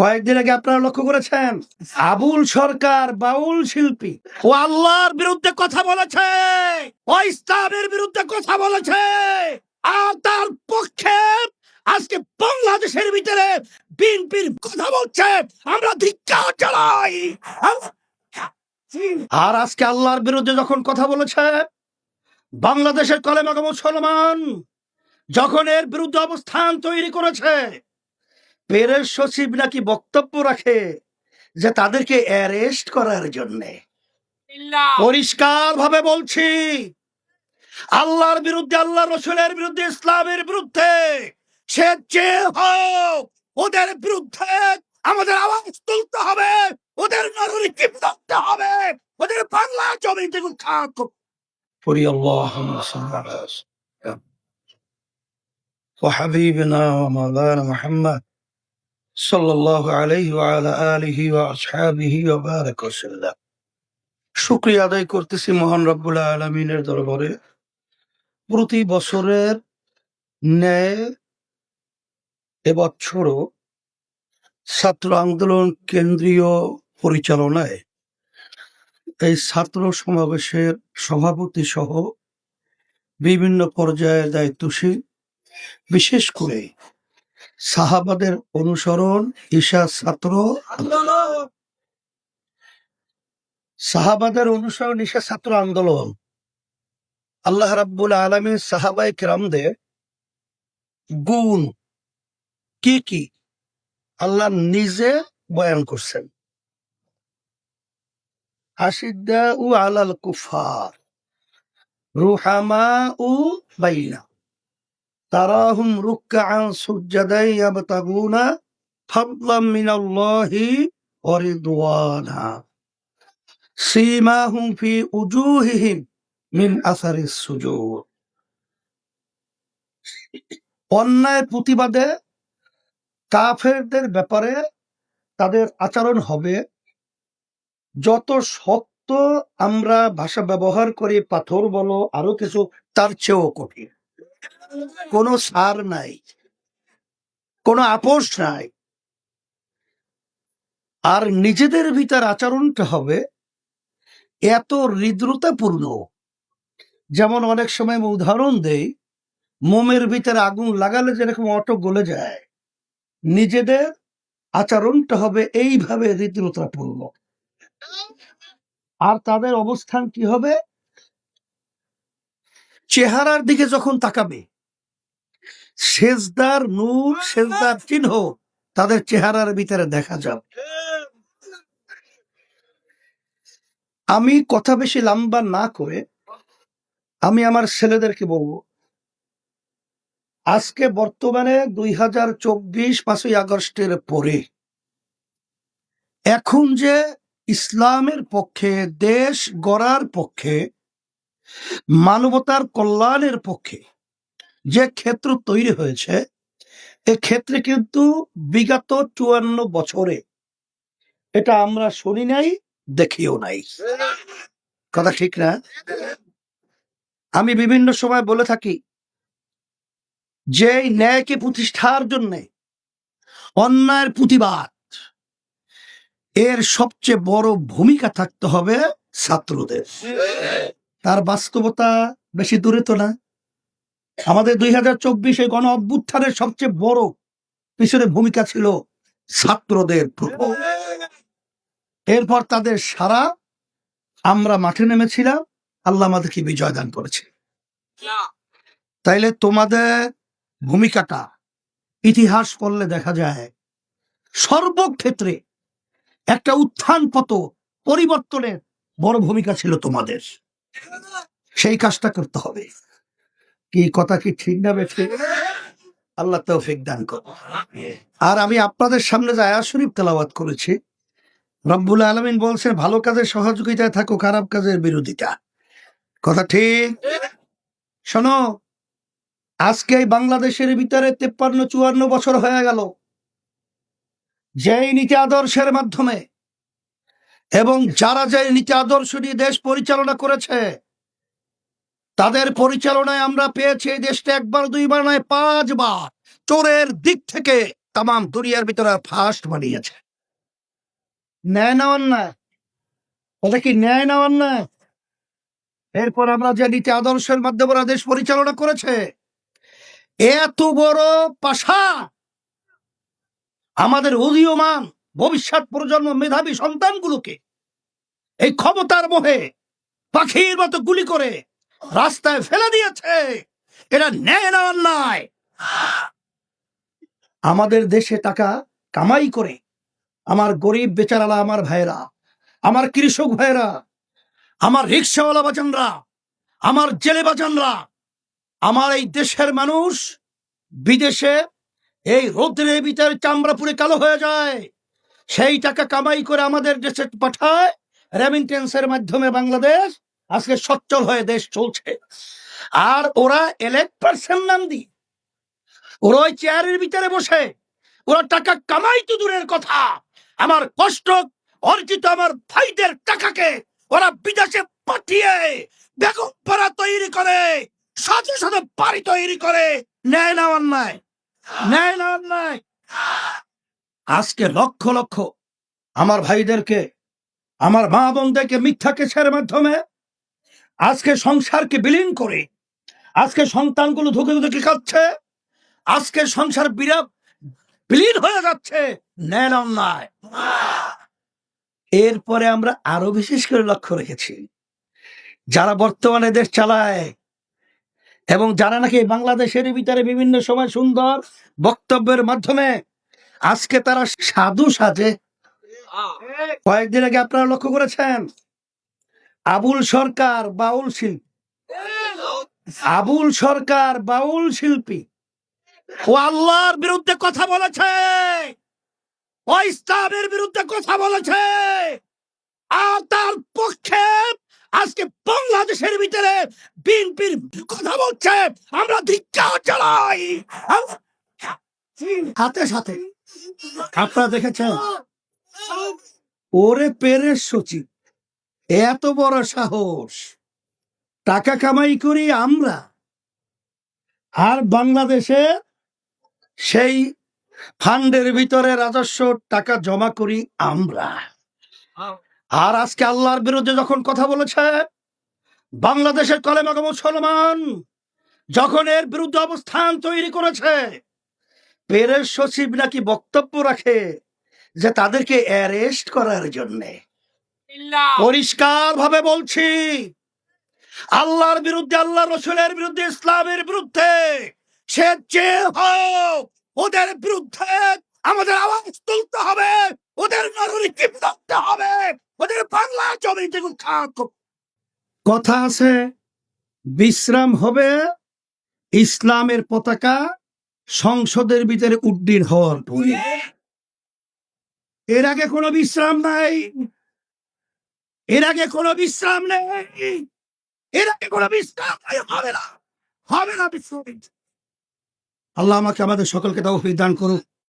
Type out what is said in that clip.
কয়েকদিন আগে আপনারা লক্ষ্য করেছেন, আবুল সরকার বাউল শিল্পী। ও আল্লাহর বিরুদ্ধে কথা বলেছে, ও ইসলামের বিরুদ্ধে কথা বলেছে। আর তার পক্ষে আজকে বাংলাদেশের ভিতরে বিএনপির কথা বলছে, আমরা ধিক্কার চালাই আর আজকে আল্লাহর বিরুদ্ধে যখন কথা বলেছে, বাংলাদেশের কলেমাগ মুসলমান যখন এর বিরুদ্ধে অবস্থান তৈরি করেছে পেরের সচিব নাকি বক্তব্য রাখে যে তাদেরকে অ্যারেস্ট করার জন্য পরিষ্কার ভাবে বলছি আল্লাহর বিরুদ্ধে আল্লাহ রসুলের বিরুদ্ধে ইসলামের বিরুদ্ধে সে যে হোক ওদের বিরুদ্ধে আমাদের আওয়াজ তুলতে হবে ওদের নরুরি করতে হবে ওদের বাংলা জমি থেকে উৎখাত করতে قولي اللهم صل على سيدنا وحبيبنا ومولانا محمد শুক্রিয়া আদায় করতেছি মহান রব্বুল্লাহ আলমিনের দরবারে। প্রতি বছরের ন্যায় এবছরও ছাত্র আন্দোলন কেন্দ্রীয় পরিচালনায় এই ছাত্র সমাবেশের সভাপতি সহ বিভিন্ন পর্যায়ের দায়িত্বশীল, বিশেষ করে সাহাবাদের অনুসরণ ঈশা ছাত্র। সাহাবাদের অনুসরণ ঈশা ছাত্র আন্দোলন। আল্লাহ রাব্বুল আলমী সাহাবাই কেরামদের গুণ কি কি? আল্লাহ নিজে বয়ান করছেন। আশিদ্দা উ আলাল কুফার রুহামা উ বাইনা। তারাহুম রুক্কাআন ফাদলাম মিনাল্লাহি ওয়া রিদওয়ানা। সীমাহুম ফি উজুহিহিম মিন আসারিস সুজুদ। অন্যায় প্রতিবাদে কাফেরদের ব্যাপারে তাদের আচরণ হবে। যত সত্য আমরা ভাষা ব্যবহার করি, পাথর বলো, আরও কিছু, তার চেয়েও কঠিন। কোনো সার নাই, কোনো আপোষ নাই। আর নিজেদের ভিতর আচরণটা হবে এত হৃদ্রতাপূর্ণ। যেমন অনেক সময় উদাহরণ দেই, মোমের ভিতরে আগুন লাগালে যেরকম অটো গলে যায়, নিজেদের আচরণটা হবে এইভাবে হৃদ্রতাপূর্ণ। আর তাদের অবস্থান কি হবে? চেহারার দিকে যখন তাকাবে, সেজদার নূর, সেজদার চিহ্ন তাদের চেহারার ভিতরে দেখা যাবে। আমি কথা বেশি লম্বা না করে আমি আমার ছেলেদেরকে বলব, আজকে বর্তমানে দুই হাজার চব্বিশ পাঁচই আগস্টের পরে এখন যে ইসলামের পক্ষে, দেশ গড়ার পক্ষে মানবতার কল্যাণের পক্ষে যে ক্ষেত্র তৈরি হয়েছে, এ ক্ষেত্রে কিন্তু বিগত চুয়ান্ন বছরে এটা আমরা শুনি নাই, দেখিও নাই। কথা ঠিক না? আমি বিভিন্ন সময় বলে থাকি যে ন্যায়কে প্রতিষ্ঠার জন্য অন্যায়ের প্রতিবাদ, এর সবচেয়ে বড় ভূমিকা থাকতে হবে ছাত্রদের। তার বাস্তবতা বেশি দূরে তো না। আমাদের দুই হাজার চব্বিশে গণ অভ্যুত্থানের সবচেয়ে বড় পিছনে ভূমিকা ছিল ছাত্রদের এরপর তাদের সারা আমরা মাঠে নেমেছিলাম, আল্লাহ আমাদেরকে বিজয় দান করেছে। তাইলে তোমাদের ভূমিকাটা ইতিহাস পড়লে দেখা যায়, সর্বক্ষেত্রে একটা উত্থান পত পরিবর্তনের বড় ভূমিকা ছিল তোমাদের। সেই কাজটা করতে হবে। কি কথা কি ঠিক না বেঠে আল্লাহ তৌফিক দান কর আর আমি আপনাদের সামনে যে আয়াত শরীফ তেলাওয়াত করেছি, রব্বুল আলমিন বলছেন, ভালো কাজের সহযোগিতায় থাকো, খারাপ কাজের বিরোধিতা। কথা ঠিক? শোনো, আজকে বাংলাদেশের ভিতরে তেপ্পান্ন চুয়ান্ন বছর হয়ে গেল। যেই নীতি আদর্শের মাধ্যমে এবং যারা যে নীতি আদর্শ নিয়ে দেশ পরিচালনা করেছে, তাদের পরিচালনায় আমরা পেয়েছি এই দেশটা একবার, দুইবার নয়, পাঁচবার। চোরের দিক থেকে তাম দুনিয়ার ভিতরে ফার্স্ট বানিয়েছে। ন্যায় না ওটা কি ন্যায় না এরপর আমরা যে নীতি আদর্শের মাধ্যমে ওরা দেশ পরিচালনা করেছে, এত বড় পাশা আমাদের উদীয়মান ভবিষ্যৎ প্রজন্ম মেধাবী সন্তানগুলোকে এই ক্ষমতার মোহে পাখির মতো গুলি করে রাস্তায় ফেলে দিয়েছে। এটা ন্যায় না অন্যায়। আমাদের দেশে টাকা কামাই করে আমার গরিব বেচারালা আমার ভাইরা আমার কৃষক ভাইরা আমার রিক্সাওয়ালা বাজানরা, আমার জেলে বাজানরা, আমার এই দেশের মানুষ বিদেশে এই রৌদ্রের ভিতরে চামড়া পুড়ে কালো হয়ে যায়। সেই টাকা কামাই করে আমাদের দেশে পাঠায় রেমিটেন্সের মাধ্যমে বাংলাদেশ আজকে সচ্ছল হয়ে দেশ চলছে। আর ওরা এলেক্ট পার্সন নাম দি ওরা ওই চেয়ারের ভিতরে বসে, ওরা টাকা কামাই তো দূরের কথা, আমার কষ্ট অর্জিত আমার ভাইদের টাকাকে ওরা বিদেশে পাঠিয়ে বেগম পাড়া তৈরি করে সাথে সাথে বাড়ি তৈরি করে, ন্যায় না অন্যায়, ন্যায় না অন্যায়। আজকে লক্ষ লক্ষ আমার ভাইদেরকে, আমার মা বোনদেরকে মিথ্যা কেসের মাধ্যমে আজকে সংসারকে বিলীন করে, আজকে সন্তানগুলো ধুকে ধুকে খাচ্ছে? আজকে সংসার বিরাট বিলীন হয়ে যাচ্ছে। ন্যায় অন্যায় এরপরে আমরা আরও বিশেষ করে লক্ষ্য রেখেছি। যারা বর্তমানে দেশ চালায় এবং যারা নাকি বাংলাদেশের ভিতরে বিভিন্ন সময় সুন্দর বক্তব্যের মাধ্যমে আজকে তারা সাধু সাজে। কয়েকদিন আগে আপনারা লক্ষ্য করেছেন? আবুল সরকার বাউল শিল্পী। আবুল সরকার বাউল শিল্পী। ও আল্লাহর বিরুদ্ধে কথা বলেছে। ও ইসলামের বিরুদ্ধে কথা বলেছে। আর তার পক্ষে আজকে বাংলাদেশের ভিতরে বিএনপির কথা বলছে। আমরা ধিক্কার চালাই হাতে সাথে। আপনারা দেখেছেন? ওরে পেরের সচিব, এত বড় সাহস। টাকা কামাই করি আমরা, আর বাংলাদেশে সেই ফান্ডের ভিতরে রাজস্ব টাকা জমা করি আমরা। আর আজকে আল্লাহর বিরুদ্ধে যখন কথা বলেছে, বাংলাদেশের কলেমাগ মুসলমান যখন এর বিরুদ্ধে অবস্থান তৈরি করেছে পেরের সচিব নাকি বক্তব্য রাখে যে তাদেরকে অ্যারেস্ট করার জন্যে। পরিষ্কার ভাবে বলছি আল্লাহর বিরুদ্ধে আল্লাহ রসুলের বিরুদ্ধে ইসলামের বিরুদ্ধে সে যে হোক ওদের বিরুদ্ধে আমাদের আওয়াজ তুলতে হবে ওদের হবে ওদের বাংলা জমি থেকে। উৎখাত কথা আছে বিশ্রাম হবে ইসলামের পতাকা সংসদের ভিতরে উড্ডীন হওয়ার পরে। এর আগে কোনো বিশ্রাম নাই। এর আগে কোনো বিশ্রাম নেই। এর আগে কোনো বিশ্রাম নাই হবে না। হবে না বিশ্রাম। আল্লাহ আমাকে আমাদের সকলকে তাও দান করুক।